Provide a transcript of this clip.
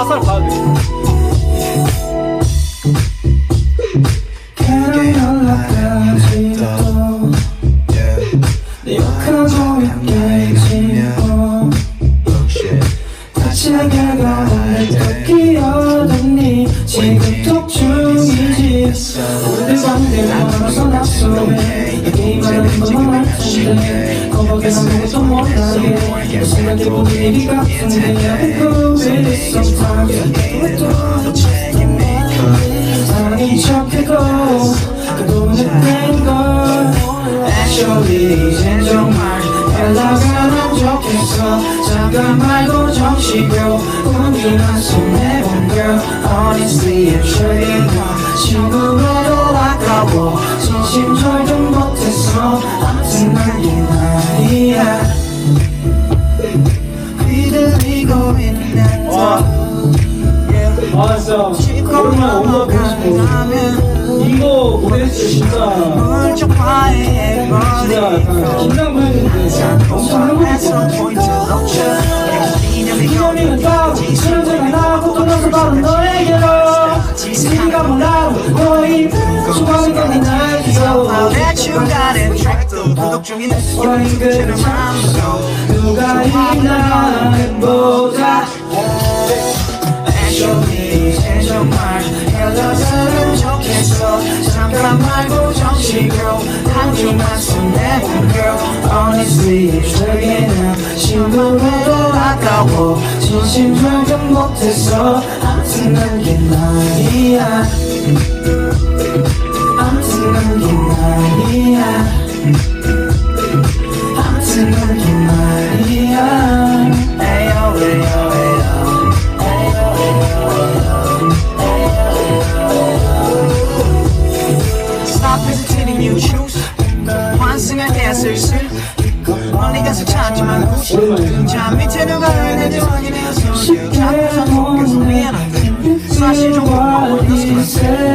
가사를 봐야 돼. 지금 톡 중이지. 오늘 밤내 나와서 낙서해. 내 게임하는 것만 던데 거북이는 아무것도 못하게 날 기분 일이 같은데 I've been doing this sometimes 아닌 척해도 그 돈을 뺀걸 Actually 이젠 정말 연락 안 하면 좋겠어 잠깐 말고 정식으로 꿈이 나서 내본 girl Honestly I'm 휘둘리고 있는 너아 진짜. 오랜만에 엄마 보고 싶어. 이거 보냈을 때 진짜 진짜. 약간 긴장 보였는데. 엄청 행복했어. 기념일은 딱 술을 제가 나고 떠나서 바로 너에게로. 네가 몰라도 너의 수많은 건날 기다려. 너의 그 누가 있나 보자 연락은 좋겠어. 잠깐 말고 정식으로 한 주만 손내본 girl. Honestly 저기는 친구로도 아까워. 진심 절좀 못했어 아무튼 난게 나이야 슬슬. 멀리 가서 찾지만 굳이. 자 밑에 누가 있는지 확인해서 자꾸 미안한데. 사실 he said